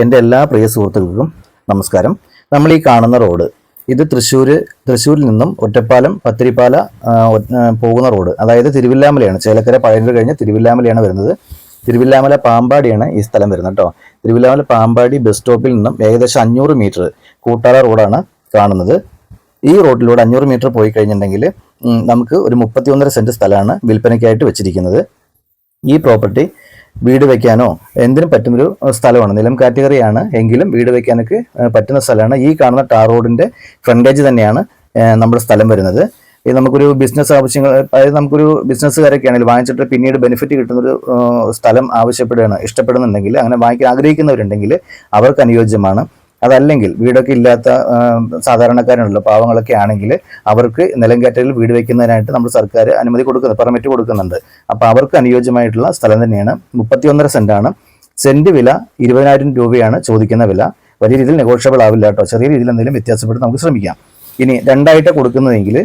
എന്റെ എല്ലാ പ്രിയ സുഹൃത്തുക്കൾക്കും നമസ്കാരം. നമ്മൾ ഈ കാണുന്ന റോഡ് ഇത് തൃശ്ശൂർ തൃശ്ശൂരിൽ നിന്നും ഒറ്റപ്പാലം പത്തിരിപ്പാല പോകുന്ന റോഡ്. അതായത് തിരുവില്ലാമലയാണ്. ചേലക്കര പഴയ കഴിഞ്ഞ് തിരുവില്ലാമലയാണ് വരുന്നത്. തിരുവില്ലാമല പാമ്പാടിയാണ് ഈ സ്ഥലം വരുന്നത് കേട്ടോ. തിരുവില്ലാമല പാമ്പാടി ബസ് സ്റ്റോപ്പിൽ നിന്നും ഏകദേശം അഞ്ഞൂറ് മീറ്റർ കൂട്ടാറ റോഡാണ് കാണുന്നത്. ഈ റോഡിലൂടെ അഞ്ഞൂറ് മീറ്റർ പോയി കഴിഞ്ഞിട്ടുണ്ടെങ്കിൽ നമുക്ക് ഒരു മുപ്പത്തിയൊന്നര സെന്റ് സ്ഥലമാണ് വിൽപ്പനയ്ക്കായിട്ട് വെച്ചിരിക്കുന്നത്. ഈ പ്രോപ്പർട്ടി വീട് വെക്കാനോ എന്തിനും പറ്റുന്നൊരു സ്ഥലമാണ്. നിലം കാറ്റഗറിയാണ് എങ്കിലും വീട് വെക്കാനൊക്കെ പറ്റുന്ന സ്ഥലമാണ്. ഈ കാണുന്ന ടാർ റോഡിന്റെ ഫ്രണ്ടേജ് തന്നെയാണ് നമ്മുടെ സ്ഥലം വരുന്നത്. ഇത് നമുക്കൊരു ബിസിനസ് ആവശ്യങ്ങൾ അതായത് നമുക്കൊരു ബിസിനസ്സുകാരൊക്കെ ആണെങ്കിൽ വാങ്ങിച്ചിട്ട് പിന്നീട് ബെനിഫിറ്റ് കിട്ടുന്നൊരു സ്ഥലം ആവശ്യപ്പെടുകയാണ് ഇഷ്ടപ്പെടുന്നുണ്ടെങ്കിൽ അങ്ങനെ വാങ്ങിക്കാൻ ആഗ്രഹിക്കുന്നവരുണ്ടെങ്കിൽ അവർക്ക് അനുയോജ്യമാണ്. അതല്ലെങ്കിൽ വീടൊക്കെ ഇല്ലാത്ത സാധാരണക്കാരുണ്ടല്ലോ. പാവങ്ങളൊക്കെ ആണെങ്കിൽ അവർക്ക് നിലങ്കയറ്റയിൽ വീട് വയ്ക്കുന്നതിനായിട്ട് നമ്മൾ സർക്കാർ അനുമതി കൊടുക്കുന്നത് പെർമിറ്റ് കൊടുക്കുന്നുണ്ട്. അപ്പോൾ അവർക്ക് അനുയോജ്യമായിട്ടുള്ള സ്ഥലം തന്നെയാണ്. മുപ്പത്തിയൊന്നര സെന്റാണ് സെന്റ് വില ഇരുപതിനായിരം രൂപയാണ് ചോദിക്കുന്ന വില. വലിയ രീതിയിൽ നെഗോഷ്യബിൾ ആവില്ല കേട്ടോ. ചെറിയ രീതിയിൽ എന്തെങ്കിലും വ്യത്യാസപ്പെട്ട് നമുക്ക് ശ്രമിക്കാം. ഇനി രണ്ടായിട്ട് കൊടുക്കുന്നതെങ്കിൽ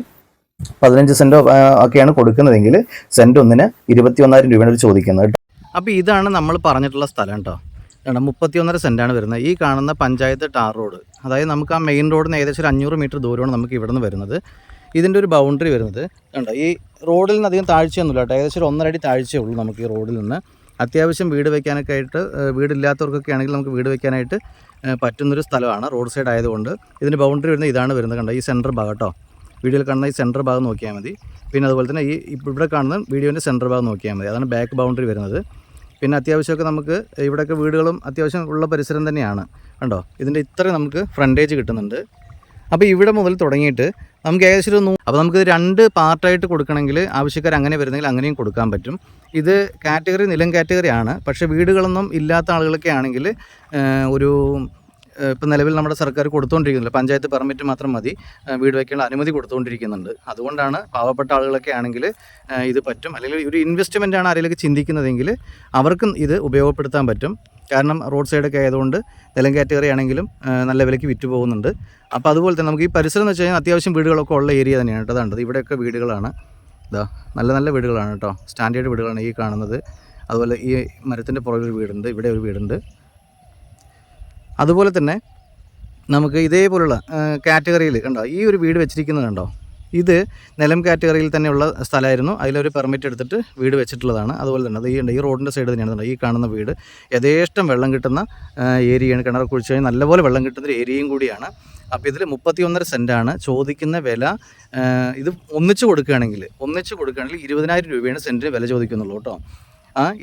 പതിനഞ്ച് സെന്റോ ആ, ഒക്കെയാണ് കൊടുക്കുന്നതെങ്കിൽ സെന്റ് ഒന്നിന് ഇരുപത്തി ഒന്നായിരം രൂപയാണ് ചോദിക്കുന്നത്. അപ്പോൾ ഇതാണ് നമ്മൾ പറഞ്ഞിട്ടുള്ള സ്ഥലം കേട്ടോ. കാരണം മുപ്പത്തിയൊന്നര സെന്റാണ് വരുന്നത്. ഈ കാണുന്ന പഞ്ചായത്ത് ടാർ റോഡ്. അതായത് നമുക്ക് ആ മെയിൻ റോഡിന് ഏകദേശം ഒരു അഞ്ഞൂറ് മീറ്റർ ദൂരമാണ് നമുക്ക് ഇവിടെ നിന്ന് വരുന്നത്. ഇതിന്റെ ഒരു ബൗണ്ടറി വരുന്നത്. കണ്ടോ ഈ റോഡിൽ നിന്ന് അധികം താഴ്ചയൊന്നുമില്ല കേട്ടോ. ഏകദേശം ഒരു ഒന്നര അടി താഴ്ചയേ ഉള്ളൂ നമുക്ക് ഈ റോഡിൽ നിന്ന്. അത്യാവശ്യം വീട് വയ്ക്കാനൊക്കെ ആയിട്ട് വീടില്ലാത്തവർക്കൊക്കെ ആണെങ്കിൽ നമുക്ക് വീട് വയ്ക്കാനായിട്ട് പറ്റുന്നൊരു സ്ഥലമാണ് റോഡ് സൈഡ് ആയതുകൊണ്ട്. ഇതിന്റെ ബൗണ്ടറി വരുന്നത് ഇതാണ് വരുന്നത് കണ്ടോ ഈ സെന്റർ ഭാഗം കേട്ടോ. വീഡിയോയിൽ കാണുന്ന ഈ സെന്റർ ഭാഗം നോക്കിയാൽ മതി. പിന്നെ അതുപോലെ തന്നെ ഈ ഇവിടെ കാണുന്ന വീഡിയോന്റെ സെന്റർ ഭാഗം നോക്കിയാൽ മതി. അതാണ് ബാക്ക് ബൗണ്ടറി വരുന്നത്. പിന്നെ അത്യാവശ്യമൊക്കെ നമുക്ക് ഇവിടെയൊക്കെ വീടുകളും അത്യാവശ്യം ഉള്ള പരിസരം തന്നെയാണ്. കണ്ടോ? ഇതിന്റെ ഇത്ര നമുക്ക് ഫ്രണ്ടേജ് കിട്ടുന്നുണ്ട്. അപ്പോൾ ഇവിടെ മുതൽ തുടങ്ങിയിട്ട് നമുക്ക് ഏകദേശം ഒരു അപ്പോൾ നമുക്ക് രണ്ട് പാർട്ടായിട്ട് കൊടുക്കണമെങ്കിൽ ആവശ്യക്കാർ അങ്ങനെ വരുന്നെങ്കിൽ അങ്ങനെയും കൊടുക്കാൻ പറ്റും. ഇത് കാറ്റഗറി നിലം കാറ്റഗറി ആണ്. പക്ഷേ വീടുകളൊന്നും ഇല്ലാത്ത ആളുകളൊക്കെ ആണെങ്കിൽ ഒരു ഇപ്പം നിലവിൽ നമ്മുടെ സർക്കാർ കൊടുത്തുകൊണ്ടിരിക്കുന്നില്ല പഞ്ചായത്ത് പെർമിറ്റ് മാത്രം മതി. വീട് വയ്ക്കാനുള്ള അനുമതി കൊടുത്തുകൊണ്ടിരിക്കുന്നുണ്ട് അതുകൊണ്ടാണ് പാവപ്പെട്ട ആളുകളൊക്കെ ആണെങ്കിൽ ഇത് പറ്റും. അല്ലെങ്കിൽ ഒരു ഇൻവെസ്റ്റ്മെന്റ് ആണ് ആരെങ്കിലൊക്കെ ചിന്തിക്കുന്നതെങ്കിൽ അവർക്കും ഇത് ഉപയോഗപ്പെടുത്താൻ പറ്റും. കാരണം റോഡ് സൈഡൊക്കെ ആയതുകൊണ്ട് നിലം കാറ്റഗറി ആണെങ്കിലും നല്ല വിലയ്ക്ക് വിറ്റ് പോകുന്നുണ്ട്. അപ്പോൾ അതുപോലെ തന്നെ നമുക്ക് ഈ പരിസരം എന്ന് വെച്ച് കഴിഞ്ഞാൽ അത്യാവശ്യം വീടുകളൊക്കെ ഉള്ള ഏരിയ തന്നെയാണ് കേട്ടോ. അതുണ്ട് ഇവിടെയൊക്കെ വീടുകളാണ്. ഇതാ നല്ല നല്ല വീടുകളാണ് കേട്ടോ. സ്റ്റാൻഡേർഡ് വീടുകളാണ് ഈ കാണുന്നത്. അതുപോലെ ഈ മരത്തിന്റെ പുറകിൽ ഒരു വീടുണ്ട്. ഇവിടെ ഒരു വീടുണ്ട്. അതുപോലെ തന്നെ നമുക്ക് ഇതേപോലുള്ള കാറ്റഗറിയിൽ കണ്ടോ ഈ ഒരു വീട് വെച്ചിരിക്കുന്നത് കണ്ടോ ഇത് നിലം കാറ്റഗറിയിൽ തന്നെയുള്ള സ്ഥലമായിരുന്നു. അതിലൊരു പെർമിറ്റ് എടുത്തിട്ട് വീട് വെച്ചിട്ടുള്ളതാണ്. അതുപോലെ തന്നെ അത് ഈ ഈ റോഡിന്റെ സൈഡ് തന്നെയാണ് ഈ കാണുന്ന വീട്. യഥേഷ്ടം വെള്ളം കിട്ടുന്ന ഏരിയയാണ്. കിണർ കുഴിച്ച് നല്ലപോലെ വെള്ളം കിട്ടുന്ന ഒരു ഏരിയയും കൂടിയാണ്. അപ്പോൾ ഇതിൽ മുപ്പത്തി ഒന്നര സെന്റാണ് ചോദിക്കുന്ന വില. ഇത് ഒന്നിച്ച് കൊടുക്കുകയാണെങ്കിൽ ഒന്നിച്ച് കൊടുക്കുകയാണെങ്കിൽ ഇരുപതിനായിരം രൂപയാണ് സെന്റിന് വില ചോദിക്കുന്നുള്ളൂ കേട്ടോ.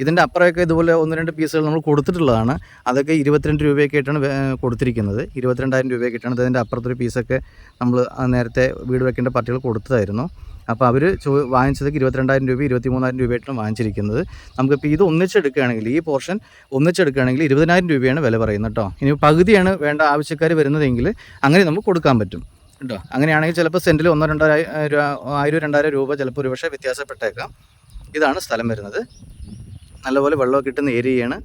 ഇതിന്റെ അപ്പുറമൊക്കെ ഇതുപോലെ ഒന്ന് രണ്ട് പീസുകൾ നമ്മൾ കൊടുത്തിട്ടുള്ളതാണ്. അതൊക്കെ ഇരുപത്തിരണ്ട് രൂപയൊക്കെ ആയിട്ടാണ് കൊടുത്തിരിക്കുന്നത്. ഇരുപത്തിരണ്ടായിരം രൂപയൊക്കെ ആയിട്ടാണ് ഇതിന്റെ അപ്പുറത്തൊരു പീസൊക്കെ നമ്മൾ നേരത്തെ വീട് വയ്ക്കേണ്ട പാർട്ടികൾ കൊടുത്തതായിരുന്നു. അപ്പോൾ അവർ ചോ വാങ്ങിച്ചതൊക്കെ ഇരുപത്തിരണ്ടായിരം രൂപ ഇരുപത്തി മൂന്നായിരം രൂപയായിട്ടാണ് വാങ്ങിച്ചിരിക്കുന്നത്. നമുക്കിപ്പോൾ ഇത് ഒന്നിച്ചെടുക്കുകയാണെങ്കിൽ ഈ പോർഷൻ ഒന്നിച്ചെടുക്കുകയാണെങ്കിൽ ഇരുപതിനായിരം രൂപയാണ് വില പറയുന്നത് കേട്ടോ ഇനി പകുതിയാണ് വേണ്ട ആവശ്യക്കാർ വരുന്നതെങ്കിൽ അങ്ങനെ നമുക്ക് കൊടുക്കാൻ പറ്റും കേട്ടോ അങ്ങനെയാണെങ്കിൽ ചിലപ്പോൾ സെന്റിൽ ഒന്നോ രണ്ടോ ആയിരം രണ്ടായിരം രൂപ ചിലപ്പോൾ ഒരുപക്ഷെ വ്യത്യാസപ്പെട്ടേക്കാം. ഇതാണ് സ്ഥലം വരുന്നത്. നല്ലപോലെ വെള്ളമൊക്കെ കിട്ടുന്ന ഏരിയയാണ്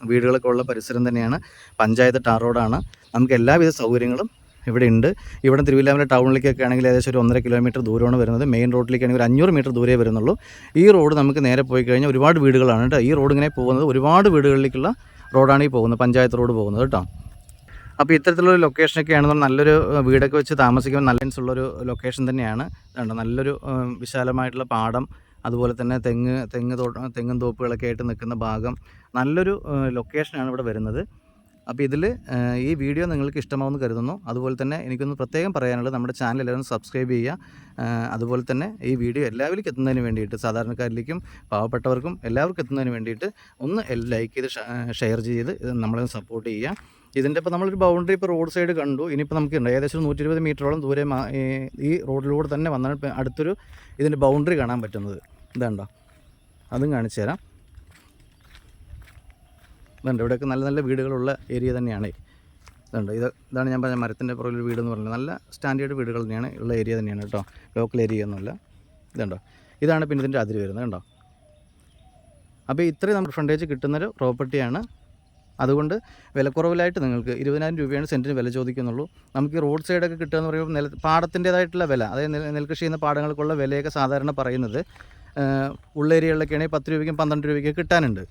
വീടുകളൊക്കെ ഉള്ള പരിസരം തന്നെയാണ്. പഞ്ചായത്ത് ടാർ റോഡാണ്. നമുക്ക് എല്ലാവിധ സൗകര്യങ്ങളും ഇവിടെ ഉണ്ട്. ഇവിടെ തിരുവില്ലാമല ടൗണിലേക്കൊക്കെ ആണെങ്കിൽ ഏകദേശം ഒരു ഒന്നര കിലോമീറ്റർ ദൂരമാണ് വരുന്നത്. മെയിൻ റോഡിലേക്കാണെങ്കിൽ ഒരു അഞ്ഞൂറ് മീറ്റർ ദൂരേ വരുന്നുള്ളൂ. ഈ റോഡ് നമുക്ക് നേരെ പോയി കഴിഞ്ഞാൽ ഒരുപാട് വീടുകളാണ് കേട്ടോ. ഈ റോഡ് ഇങ്ങനെ പോകുന്നത് ഒരുപാട് വീടുകളിലേക്കുള്ള റോഡാണ് ഈ പോകുന്നത് പഞ്ചായത്ത് റോഡ് പോകുന്നത് കേട്ടോ. അപ്പോൾ ഇത്തരത്തിലുള്ള ലൊക്കേഷനൊക്കെ ആണെന്നുണ്ടെങ്കിൽ നല്ലൊരു വീടൊക്കെ വെച്ച് താമസിക്കുമ്പോൾ നല്ല ഉള്ളൊരു ലൊക്കേഷൻ തന്നെയാണ്. കണ്ടോ നല്ലൊരു വിശാലമായിട്ടുള്ള പാടം അതുപോലെ തന്നെ തെങ്ങ് തെങ്ങ് തോ തെങ്ങും തോപ്പുകളൊക്കെ ആയിട്ട് നിൽക്കുന്ന ഭാഗം നല്ലൊരു ലൊക്കേഷനാണ് ഇവിടെ വരുന്നത്. അപ്പോൾ ഇതിൽ ഈ വീഡിയോ നിങ്ങൾക്ക് ഇഷ്ടമാവുമെന്ന് കരുതുന്നു. അതുപോലെ തന്നെ എനിക്കൊന്ന് പ്രത്യേകം പറയാനുള്ളത് നമ്മുടെ ചാനൽ എല്ലാവരും സബ്സ്ക്രൈബ് ചെയ്യുക. അതുപോലെ തന്നെ ഈ വീഡിയോ എല്ലാവരിലും എത്തുന്നതിന് വേണ്ടിയിട്ട് സാധാരണക്കാരിലേക്കും പാവപ്പെട്ടവർക്കും എല്ലാവർക്കും എത്തുന്നതിന് വേണ്ടിയിട്ട് ഒന്ന് ലൈക്ക് ചെയ്ത് ഷെയർ ചെയ്ത് നമ്മളെ സപ്പോർട്ട് ചെയ്യുക. ഇതിന്റെ ഇപ്പോൾ നമ്മളൊരു ബൗണ്ടറി ഇപ്പോൾ റോഡ് സൈഡ് കണ്ടു. ഇനിയിപ്പോൾ നമുക്ക് ഉണ്ട് ഏകദേശം നൂറ്റി ഇരുപത് മീറ്ററോളം ദൂരെ ഈ റോഡിലൂടെ തന്നെ വന്നാൽ അടുത്തൊരു ഇതിന്റെ ബൗണ്ടറി കാണാൻ പറ്റുന്നത്. ഇതാണ്ടോ? അതും കാണിച്ചു തരാം. ഇതുണ്ട്. ഇവിടെയൊക്കെ നല്ല നല്ല വീടുകളുള്ള ഏരിയ തന്നെയാണ്. ഇതുണ്ട്. ഇത് ഇതാണ് ഞാൻ പറഞ്ഞ മരത്തിന്റെ പുറകിൽ എന്ന് പറഞ്ഞത്. നല്ല സ്റ്റാൻഡേർഡ് വീടുകൾ തന്നെയാണ് ഉള്ള ഏരിയ തന്നെയാണ് കേട്ടോ. ലോക്കൽ ഏരിയ ഒന്നുമല്ല. ഇതുണ്ടോ? ഇതാണ് പിന്നെ ഇതിന്റെ അതിര് വരുന്നത് കേട്ടോ അപ്പോൾ ഇത്രയും നമ്മുടെ ഫ്രണ്ടേജ് കിട്ടുന്നൊരു പ്രോപ്പർട്ടിയാണ്. അതുകൊണ്ട് വിലക്കുറവിലായിട്ട് നിങ്ങൾക്ക് ഇരുപതിനായിരം രൂപയാണ് സെന്റിന് വില ചോദിക്കുന്നുള്ളൂ. നമുക്ക് റോഡ് സൈഡൊക്കെ കിട്ടുക എന്ന് പറയുമ്പോൾ നില പാടത്തിന്റേതായിട്ടുള്ള വില. അതായത് നെൽ- നെൽകൃഷി ചെയ്യുന്ന പാടങ്ങൾക്കുള്ള വിലയൊക്കെ സാധാരണ പറയുന്നത് ഉള്ള ഏരിയകളിലൊക്കെ ആണെങ്കിൽ പത്ത് രൂപയ്ക്കും പന്ത്രണ്ട് രൂപയ്ക്ക് കിട്ടാനുണ്ട്.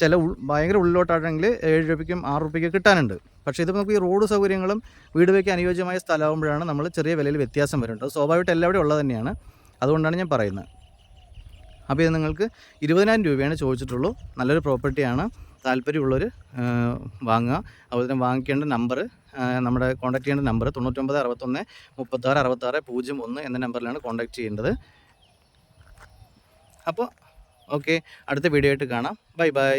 ചില ഭയങ്കര ഉള്ളിലോട്ടാണെങ്കിൽ ഏഴ് രൂപയ്ക്കും ആറ് രൂപയ്ക്ക് കിട്ടാനുണ്ട്. പക്ഷേ ഇത് നമുക്ക് ഈ റോഡ് സൗകര്യങ്ങളും വീട് വയ്ക്കാൻ അനുയോജ്യമായ സ്ഥലമാകുമ്പോഴാണ് നമ്മൾ ചെറിയ വിലയിൽ വ്യത്യാസം വരുന്നത്. സ്വാഭാവികമായിട്ട് എല്ലാവരും ഉള്ളത് തന്നെയാണ്. അതുകൊണ്ടാണ് ഞാൻ പറയുന്നത്. അപ്പോൾ ഇത് നിങ്ങൾക്ക് ഇരുപതിനായിരം രൂപയാണ് ചോദിച്ചിട്ടുള്ളൂ. നല്ലൊരു പ്രോപ്പർട്ടിയാണ്. താല്പര്യമുള്ളവർ വാങ്ങുക. അതുപോലെ തന്നെ വാങ്ങിക്കേണ്ട നമ്പർ നമ്മുടെ കോൺടാക്ട് ചെയ്യേണ്ട നമ്പർ തൊണ്ണൂറ്റൊമ്പത് അറുപത്തൊന്ന് മുപ്പത്താറ് അറുപത്താറ് പൂജ്യം ഒന്ന് എന്ന നമ്പറിലാണ് കോൺടാക്ട് ചെയ്യേണ്ടത്. അപ്പോൾ ഓക്കെ അടുത്ത വീഡിയോ ആയിട്ട് കാണാം. Bye bye.